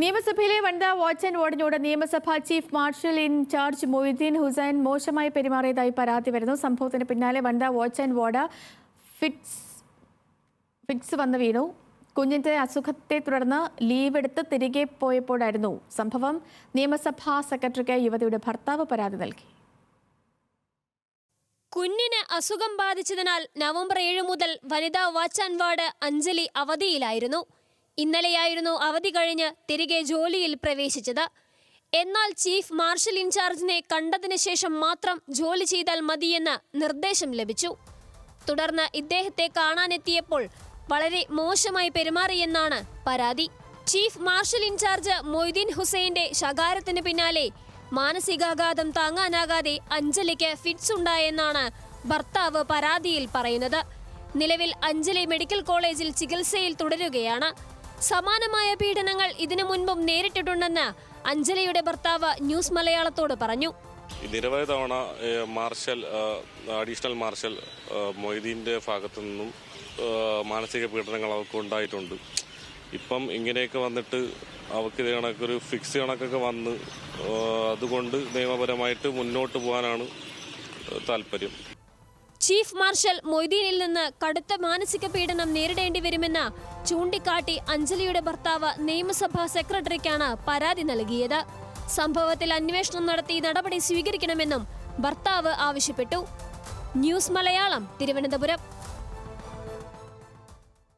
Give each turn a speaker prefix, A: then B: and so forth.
A: നിയമസഭയിലെ വനിതാ watch and വാർഡിനോട് നിയമസഭാ chief marshal in charge Moideen Hussain മോശമായി പെരുമാറിയതായി പരാതി വരുന്നു. സംഭവത്തിന് പിന്നാലെ വനിതാ watch and ward fits fits വന്ന് വീണു. കുഞ്ഞിന്റെ അസുഖത്തെ തുടർന്ന് ലീവ് എടുത്ത് തിരികെ പോയപ്പോഴായിരുന്നു സംഭവം. നിയമസഭാ സെക്രട്ടറിക്ക് യുവതിയുടെ ഭർത്താവ് പരാതി നൽകി.
B: കുഞ്ഞിന് അസുഖം ബാധിച്ചതിനാൽ നവംബർ ഏഴ് മുതൽ വനിതാ വാച്ച് ആൻഡ് വാർഡ് അഞ്ജലി അവധിയിലായിരുന്നു. ഇന്നലെയായിരുന്നു അവധി കഴിഞ്ഞ് തിരികെ ജോലിയിൽ പ്രവേശിച്ചത്. എന്നാൽ ചീഫ് മാർഷൽ ഇൻചാർജിനെ കണ്ടതിന് ശേഷം മാത്രം ജോലി ചെയ്താൽ മതിയെന്ന് നിർദ്ദേശം ലഭിച്ചു. തുടർന്ന് ഇദ്ദേഹത്തെ കാണാനെത്തിയപ്പോൾ വളരെ മോശമായി പെരുമാറിയെന്നാണ് പരാതി. ചീഫ് മാർഷൽ ഇൻചാർജ് മൊയ്തീൻ ഹുസൈന്റെ ശകാരത്തിന് പിന്നാലെ മാനസികാഘാതം താങ്ങാനാകാതെ അഞ്ജലിക്ക് ഫിറ്റ്സ് ഉണ്ടായെന്നാണ് ഭർത്താവ് പരാതിയിൽ പറയുന്നത്. നിലവിൽ അഞ്ജലി മെഡിക്കൽ കോളേജിൽ ചികിത്സയിൽ തുടരുകയാണ്. സമാനമായ പീഡനങ്ങൾ ഇതിനു മുൻപും നേരിട്ടിട്ടുണ്ടെന്ന് അഞ്ജലിയുടെ ഭർത്താവ് ന്യൂസ് മലയാളത്തോട് പറഞ്ഞു.
C: നിരവധി തവണ മാർഷൽ അഡീഷണൽ മാർഷൽ മൊയ്തീന്റെ ഭാഗത്തു നിന്നും മാനസിക പീഡനങ്ങൾ അവർക്ക് ഉണ്ടായിട്ടുണ്ട്. ഇപ്പം ഇങ്ങനെയൊക്കെ വന്നിട്ട് അവർക്ക് ഇത് കണക്കൊരു ഫിക്സ് കണക്കൊക്കെ വന്ന് അതുകൊണ്ട് നിയമപരമായിട്ട് മുന്നോട്ട് പോകാനാണ് താല്പര്യം.
B: ചീഫ് മാർഷൽ മൊയ്തീനിൽ നിന്ന് കടുത്ത മാനസിക പീഡനം നേരിടേണ്ടി വരുമെന്ന് ചൂണ്ടിക്കാട്ടി അഞ്ജലിയുടെ ഭർത്താവ് നിയമസഭാ സെക്രട്ടറിക്കാണ് പരാതി നൽകിയത്. സംഭവത്തിൽ അന്വേഷണം നടത്തി നടപടി സ്വീകരിക്കണമെന്നും ഭർത്താവ് ആവശ്യപ്പെട്ടു. ന്യൂസ് മലയാളം തിരുവനന്തപുരം.